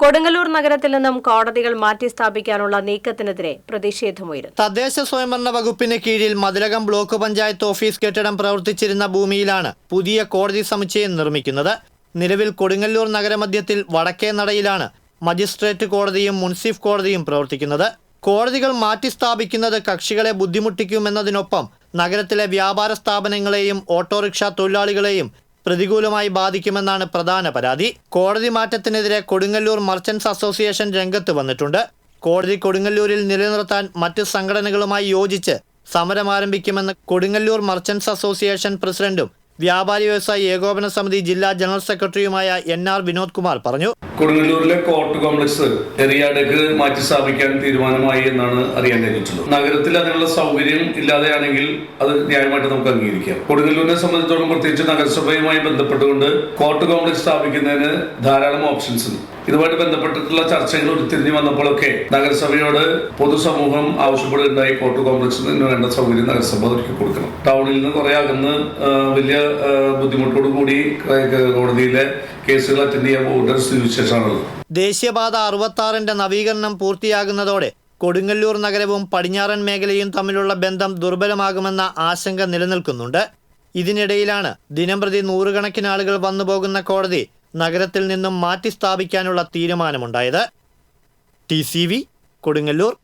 കൊടുങ്ങല്ലൂർ നഗരത്തിൽ നിന്നും കോടതികൾ മാറ്റി സ്ഥാപിക്കാനുള്ള നീക്കത്തിനെതിരെ പ്രതിഷേധമുയരുന്നു തദ്ദേശ സ്വയംഭരണ വകുപ്പിന് കീഴിൽ മതിലകം ബ്ലോക്ക് പഞ്ചായത്ത് ഓഫീസ് കെട്ടിടം പ്രവർത്തിച്ചിരുന്ന ഭൂമിയിലാണ് പുതിയ കോടതി സമുച്ചയം നിർമ്മിക്കുന്നത്. നിലവിൽ കൊടുങ്ങല്ലൂർ നഗരമധ്യത്തിൽ വടക്കേ നടയിലാണ് മജിസ്ട്രേറ്റ് കോടതിയും മുൻസിഫ് കോടതിയും പ്രവർത്തിക്കുന്നത്. കോടതികൾ മാറ്റി സ്ഥാപിക്കുന്നത് കക്ഷികളെ ബുദ്ധിമുട്ടിക്കുമെന്നതിനൊപ്പം നഗരത്തിലെ വ്യാപാര സ്ഥാപനങ്ങളെയും ഓട്ടോറിക്ഷ തൊഴിലാളികളെയും പ്രതികൂലമായി ബാധിക്കുമെന്നാണ് പ്രധാന പരാതി. കോടതി മാറ്റത്തിനെതിരെ കൊടുങ്ങല്ലൂർ മർച്ചൻസ് അസോസിയേഷൻ രംഗത്ത് വന്നിട്ടുണ്ട്. കോടതി കൊടുങ്ങല്ലൂരിൽ നിലനിർത്താൻ മറ്റ് സംഘടനകളുമായി യോജിച്ച് സമരം ആരംഭിക്കുമെന്ന് കൊടുങ്ങല്ലൂർ മർച്ചൻസ് അസോസിയേഷൻ പ്രസിഡന്റും വ്യാപാരി വ്യവസായി ഏകോപന സമിതി ജില്ലാ ജനറൽ സെക്രട്ടറിയുമായ എൻ ആർ വിനോദ് കുമാർ പറഞ്ഞു. കൊടുങ്ങല്ലൂരിലെ കോർട്ട് കോംപ്ലക്സ് എറിയാടേക്ക് മാറ്റി സ്ഥാപിക്കാൻ തീരുമാനമായി എന്നാണ് അറിയാൻ കഴിഞ്ഞിട്ടുള്ളത്. നഗരത്തിൽ അതിനുള്ള സൗകര്യം ഇല്ലാതെയാണെങ്കിൽ അത് ന്യായമായിട്ട് നമുക്ക് അംഗീകരിക്കാം. കൊടുങ്ങല്ലൂരിനെ സംബന്ധിച്ചിടത്തോളം പ്രത്യേകിച്ച് നഗരസഭയുമായി ബന്ധപ്പെട്ടുകൊണ്ട് കോർട്ട് കോംപ്ലക്സ് സ്ഥാപിക്കുന്നതിന് ധാരാളം ഓപ്ഷൻസ് ഉണ്ട്. ഇതുമായിട്ട് ബന്ധപ്പെട്ടിട്ടുള്ള ചർച്ചകൾ ഉരുത്തിരിഞ്ഞു വന്നപ്പോഴൊക്കെ നഗരസഭയോട് പൊതുസമൂഹം ആവശ്യപ്പെടുകയുണ്ടായി. കോർട്ട് കോംപ്ലക്സിന് വേണ്ട സൗകര്യം നഗരസഭ ഒരുക്കി കൊടുക്കണം. ടൗണിൽ നിന്ന് കുറെ അകന്ന് വലിയ ബുദ്ധിമുട്ടോട് കൂടി കോടതിയിലെ കേസുകൾ അറ്റൻഡ് ചെയ്യാൻ പോകുന്ന സ്ഥിതിവിശേഷമാണുള്ളത്. ദേശീയപാത അറുപത്തി ആറിന്റെ നവീകരണം പൂർത്തിയാകുന്നതോടെ കൊടുങ്ങല്ലൂർ നഗരവും പടിഞ്ഞാറൻ മേഖലയും തമ്മിലുള്ള ബന്ധം ദുർബലമാകുമെന്ന ആശങ്ക നിലനിൽക്കുന്നുണ്ട്. ഇതിനിടയിലാണ് ദിനംപ്രതി നൂറുകണക്കിന് ആളുകൾ വന്നുപോകുന്ന കോടതി നഗരത്തിൽ നിന്നും മാറ്റി സ്ഥാപിക്കാനുള്ള തീരുമാനമുണ്ടായത് ടി സി വി കൊടുങ്ങല്ലൂർ